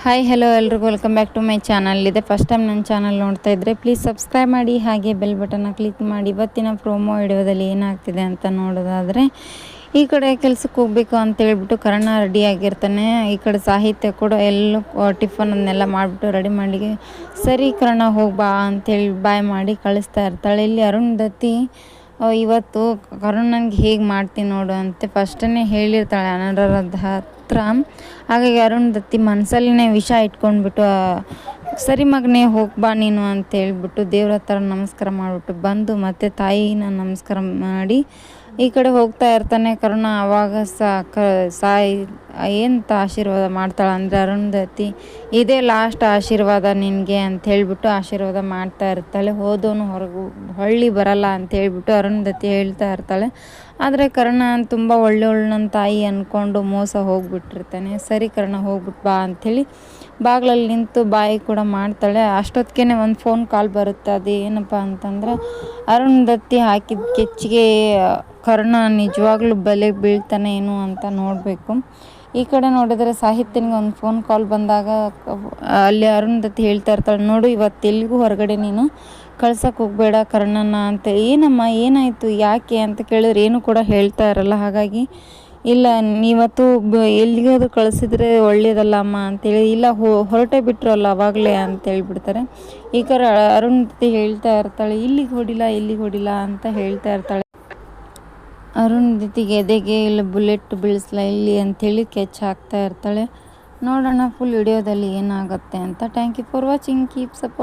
Hi hello ಎಲ್ರಿಗೂ. Welcome back to my channel ಇದೆ first time ನನ್ನ ಚಾನಲ್ ನೋಡ್ತಾ ಇದ್ದರೆ ಪ್ಲೀಸ್ ಸಬ್ಸ್ಕ್ರೈಬ್ ಮಾಡಿ, ಹಾಗೆ ಬೆಲ್ ಬಟನ್ನ ಕ್ಲಿಕ್ ಮಾಡಿ. ಇವತ್ತಿನ ಪ್ರೋಮೋ ವಿಡಿಯೋದಲ್ಲಿ ಏನಾಗ್ತಿದೆ ಅಂತ ನೋಡೋದಾದರೆ, ಈ ಕಡೆ ಕೆಲ್ಸಕ್ಕೆ ಹೋಗ್ಬೇಕು ಅಂತ ಹೇಳ್ಬಿಟ್ಟು ಕರ್ಣ ರೆಡಿ ಆಗಿರ್ತಾನೆ. ಈ ಕಡೆ ಸಾಹಿತ್ಯ ಕೂಡ ಎಲ್ಲೂ ಟಿಫನ್ ಅದನ್ನೆಲ್ಲ ಮಾಡಿಬಿಟ್ಟು ರೆಡಿ ಮಾಡಿ ಸರಿ ಕರ್ಣ ಹೋಗಿ ಬಾ ಅಂತೇಳಿ ಬಾಯ್ ಮಾಡಿ ಕಳಿಸ್ತಾ ಇರ್ತಾಳೆ. ಇಲ್ಲಿ ಅರುಂಧತಿ ಇವತ್ತು ನನಗೆ ಹೇಗೆ ಮಾಡ್ತೀನಿ ನೋಡು ಅಂತ ಫಸ್ಟನ್ನೇ ಹೇಳಿರ್ತಾಳೆ ಅನರ್ಹದ ಹತ್ರ. ಹಾಗಾಗಿ ಅರುಣ್ ದತ್ತಿ ಮನಸ್ಸಲ್ಲೇ ವಿಷ ಇಟ್ಕೊಂಡ್ಬಿಟ್ಟು ಸರಿ ಮಗನೇ ಹೋಗ್ಬಾ ನೀನು ಅಂತ ಹೇಳ್ಬಿಟ್ಟು ದೇವ್ರ ಹತ್ರ ನಮಸ್ಕಾರ ಮಾಡಿಬಿಟ್ಟು ಬಂದು ಮತ್ತೆ ತಾಯಿನ ನಮಸ್ಕಾರ ಮಾಡಿ ಈ ಕಡೆ ಹೋಗ್ತಾ ಇರ್ತಾನೆ ಕರುಣ, ಅವಾಗ ಸಾ ಕ, ಸಾಯಿ ಎಂತ ಆಶೀರ್ವಾದ ಮಾಡ್ತಾಳೆ ಅಂದರೆ ಅರುಂಧತಿ, ಇದೇ ಲಾಸ್ಟ್ ಆಶೀರ್ವಾದ ನಿನಗೆ ಅಂತ ಹೇಳಿಬಿಟ್ಟು ಆಶೀರ್ವಾದ ಮಾಡ್ತಾ ಇರ್ತಾಳೆ. ಹೋದವನು ಹೊರಗು, ಹೊಳ್ಳಿ ಬರಲ್ಲ ಅಂತ ಹೇಳಿಬಿಟ್ಟು ಅರುಂಧತಿ ಹೇಳ್ತಾ ಇರ್ತಾಳೆ. ಆದರೆ ಕರ್ಣ ತುಂಬ ಒಳ್ಳೆ ನನ್ನ ತಾಯಿ ಅಂದ್ಕೊಂಡು ಮೋಸ ಹೋಗ್ಬಿಟ್ಟಿರ್ತಾನೆ. ಸರಿ ಕರ್ಣ ಹೋಗ್ಬಿಟ್ಟು ಬಾ ಅಂಥೇಳಿ ಬಾಗಿಲಲ್ಲಿ ನಿಂತು ಬಾಯಿ ಕೂಡ ಮಾಡ್ತಾಳೆ. ಅಷ್ಟೊತ್ತಿಗೆ ಒಂದು ಫೋನ್ ಕಾಲ್ ಬರುತ್ತೆ. ಅದು ಏನಪ್ಪ ಅಂತಂದ್ರೆ ಅರುಂಧತಿ ಹಾಕಿದ ಕೆಚ್ಚಿಗೆ ಕರ್ಣ ನಿಜವಾಗ್ಲೂ ಬೆಲೆ ಬೀಳ್ತಾನೆ ಏನು ಅಂತ ನೋಡಬೇಕು. ಈ ಕಡೆ ನೋಡಿದ್ರೆ ಸಾಹಿತ್ಯನಿಗೆ ಒಂದು ಫೋನ್ ಕಾಲ್ ಬಂದಾಗ ಅಲ್ಲಿ ಅರುಂಧತಿ ಹೇಳ್ತಾ ಇರ್ತಾಳೆ, ನೋಡು, ಇವತ್ತು ಎಲ್ಲಿಗೂ ಹೊರಗಡೆ ನೀನು ಕಳ್ಸಕ್ಕೆ ಹೋಗಬೇಡ ಕರ್ಣನ ಅಂತ ಏನಮ್ಮ, ಏನಾಯಿತು? ಯಾಕೆ? ಅಂತ ಕೇಳಿದ್ರೆ, ಏನು ಕೂಡ ಹೇಳ್ತಾ ಇರಲ್ಲ, ಹಾಗಾಗಿ ಇಲ್ಲ, ನೀವತ್ತು ಎಲ್ಲಿಗಾದ್ರೂ ಕಳಿಸಿದ್ರೆ ಒಳ್ಳೇದಲ್ಲ ಅಮ್ಮ ಅಂತೇಳಿ ಇಲ್ಲ, ಹೊ, ಹೊರಟೇ ಬಿಟ್ರಲ್ಲ ಅವಾಗಲೇ ಅಂತ ಹೇಳಿಬಿಡ್ತಾರೆ. ಈ ಕಡೆ ಅರುಂಧತಿ ಹೇಳ್ತಾ ಇರ್ತಾಳೆ, ಇಲ್ಲಿಗೆ ಹೊಡಿಲ್ಲ ಇಲ್ಲಿಗೆ ಹೊಡಿಲ್ಲ ಅಂತ ಹೇಳ್ತಾ ಇರ್ತಾಳೆ. ಅರುಂಧತಿಗೆ ಎದೆಗೆ ಇಲ್ಲ ಬುಲೆಟ್ ಬೀಳಿಸ್ಲ ಇಲ್ಲಿ ಅಂಥೇಳಿ ಕೆಚ್ ಹಾಕ್ತಾ ಇರ್ತಾಳೆ. ನೋಡೋಣ ಫುಲ್ ವಿಡಿಯೋದಲ್ಲಿ ಏನಾಗುತ್ತೆ ಅಂತ. Thank you for watching keep support